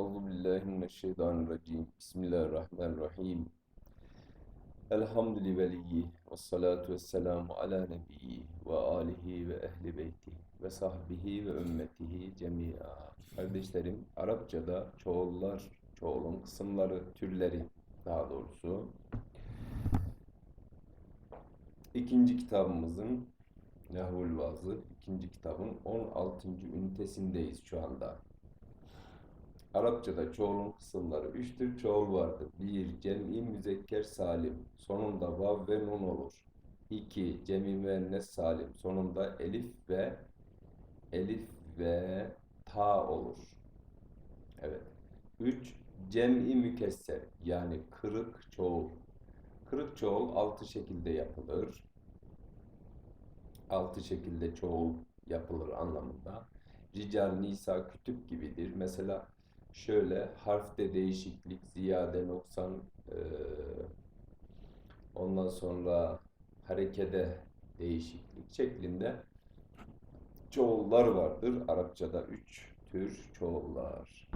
Euzu billahi mineşşeytanirracim. Bismillahirrahmanirrahim. Elhamdüli veliyyi ve salatu ve selamu ala nebiyyi ve alihi ve ehli beyti ve sahbihi ve ümmetihi cemia. Kardeşlerim, Arapçada çoğullar, çoğulun kısımları, türleri daha doğrusu. İkinci kitabımızın Nehvul Vazı, ikinci kitabın 16. ünitesindeyiz şu anda. Arapçada çoğulun kısımları üçtür. Çoğul vardır. Bir, cem'i müzekker salim. Sonunda vav ve nun olur. İki, cem'i müennes salim. Sonunda elif ve elif ve ta olur. Evet. Üç, cem'i mükesser. Yani kırık çoğul. Kırık çoğul altı şekilde yapılır. Altı şekilde çoğul yapılır anlamında. Rical, nisa, kütüp gibidir. Mesela şöyle harfte değişiklik, ziyade, noksan, eee, ondan sonra harekede değişiklik şeklinde çoğullar vardır. Arapçada üç tür çoğullar.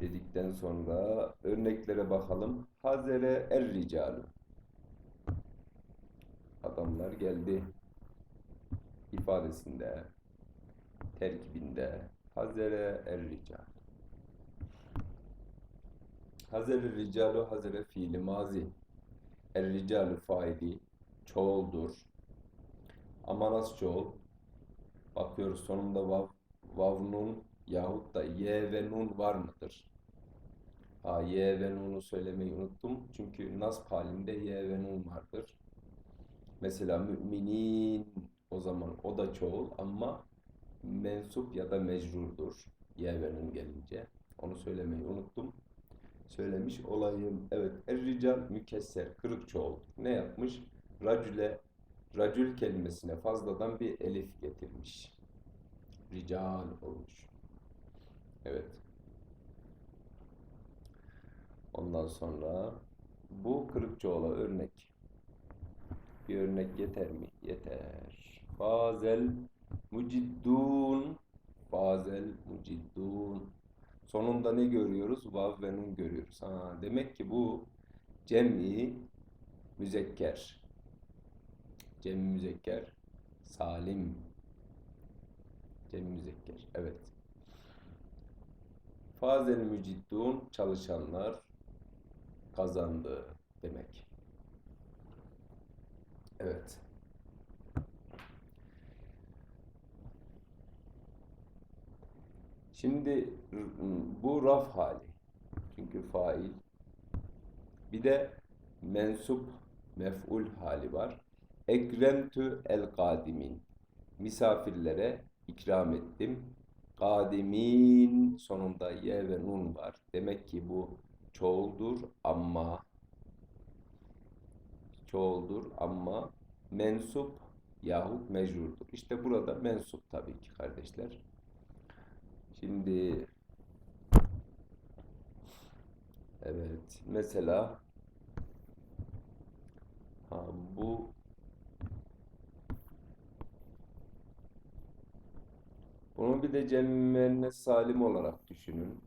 Dedikten sonra örneklere bakalım. Hazere er ricalu. Adamlar geldi ifadesinde, terkibinde Hazere er rical. Hazere ricalu hazere fiili mazi. Er ricalu faili çoğuldur. Ama nasıl çoğul? Bakıyoruz sonunda vav, vav nun yahut da ye ve nun var mıdır? Ha, ye ve nunu söylemeyi unuttum. Çünkü nasb halinde ye ve nun vardır. Mesela müminin o zaman o da çoğul ama mensup ya da mecrurdur. Ye ve nun gelince. Onu söylemeyi unuttum. Söylemiş olayım. Evet. Er-rical mükesser. Kırık çoğul. Ne yapmış? Racüle racül kelimesine fazladan bir elif getirmiş. Rical olmuş. Evet. Ondan sonra bu kırık çoğula örnek. Bir örnek yeter mi? Yeter. Fazel muciddun Fazel muciddun Sonunda ne görüyoruz? Vav ve nun görüyoruz. Ha, demek ki bu cem'i müzekker. Cem'i müzekker. Salim. Cem'i müzekker. Evet. Fazel müciddun çalışanlar kazandı demek. Evet. Şimdi bu raf hali. Çünkü fail. Bir de mensup mef'ul hali var. Ekremtü el kadimin. Misafirlere ikram ettim. Kadimin sonunda ye ve nun var. Demek ki bu çoğuldur ama çoğuldur ama mensup yahut mecrurdur. İşte burada mensup tabii ki kardeşler. Şimdi evet mesela ha, bu bunu bir de cemmenne salim olarak düşünün.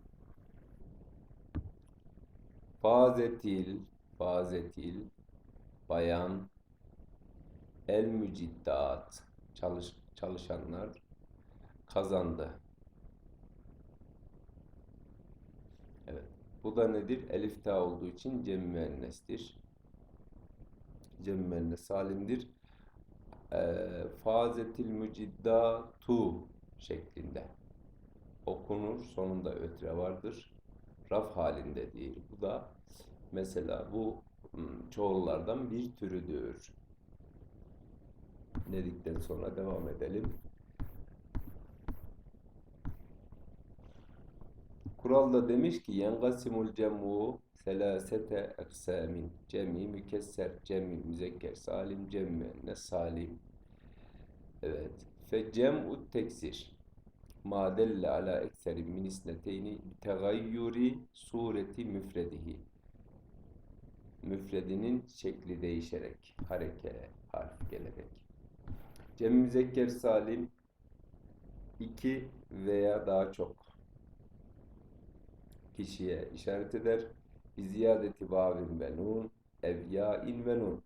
Fazetil, fazetil, bayan, el müciddat, çalış, çalışanlar kazandı. Evet. Bu da nedir? Elif ta olduğu için cem müennestir. Cem müennes salimdir. E, fazetil müciddatu şeklinde okunur. Sonunda ötre vardır. Raf halinde değil. Bu da mesela bu çoğullardan bir türüdür. Dedikten sonra devam edelim. Kuralda demiş ki yengasimul cemu selasete eksamin cemi mükesser cemi müzekker salim cemmi ne salim. Evet. Fe cem'u teksir. Ma ala ekseri min isneteyni tegayyuri sureti müfredihi. Müfredinin şekli değişerek hareke harf gelerek. Cem müzekker salim iki veya daha çok kişiye işaret eder. Ziyadeti vavin ve nun ev ya'in ve nun.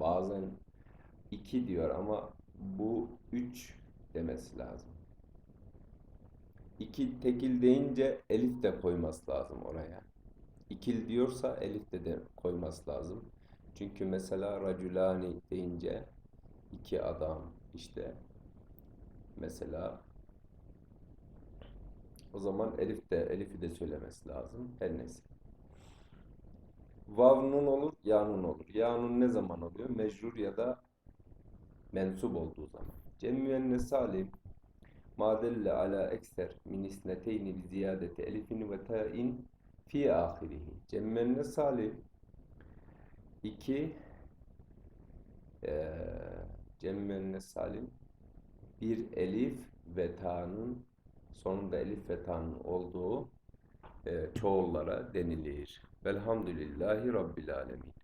Bazen iki diyor ama bu üç demesi lazım. İki tekil deyince elif de koyması lazım oraya. İkil diyorsa elif de, de koyması lazım. Çünkü mesela raculani deyince iki adam işte mesela o zaman elif de elifi de söylemesi lazım. Her neyse. Vav olur, ya nun olur. Ya nun ne zaman oluyor? Mecrur ya da mensup olduğu zaman. Cem müennes salim ma delle ala ekser min isneteyni bi ziyadeti elifin ve ta'in fi ahirihi. Cem müennes iki eee cem müennes bir elif ve ta'nın sonunda elif ve ta'nın olduğu eee çoğullara denilir. Velhamdülillahi Rabbil alemin.